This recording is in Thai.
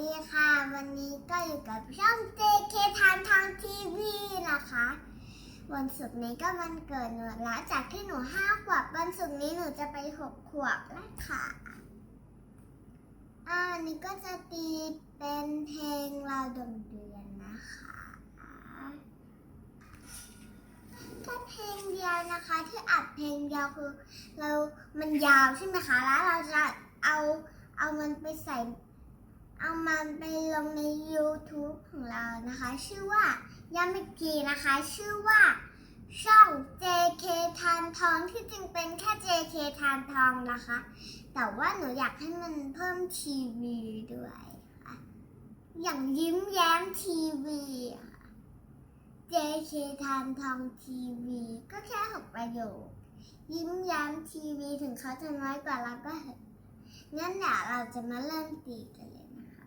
ดีค่ะ วันนี้ก็อยู่กับช่อง JK ทานทางทีวีนะคะ วันศุกร์นี้ก็วันเกิดหนูแล้วจากที่หนูห้าขวบวันศุกร์นี้หนูจะไปหกขวบแล้วค่ะอ่าวันนี้ก็จะตีเป็นเพลงเราดมเดือนนะคะแค่เพลงเดียวนะคะที่อัดเพลงเดียวคือเรา มันยาวใช่ไหมคะแล้วเราจะเอาเอามันไปใส่ เอามันไปลงใน YouTube ของเรานะคะ ชื่อว่ายามิกีนะคะ ชื่อว่าช่อง JK ทานทองที่จริงเป็นแค่ JK ทานทองนะคะ แต่ว่าหนูอยากให้มันเพิ่มทีวีด้วยค่ะ อย่างยิ้มแย้มทีวีค่ะ JK ทานทองทีวีก็แค่หกประโยค ยิ้มแย้มทีวีถึงเขาจะน้อยกว่าเราก็เถอะ งั้นเดี๋ยวเราจะมาเริ่มตีกันเลยนะ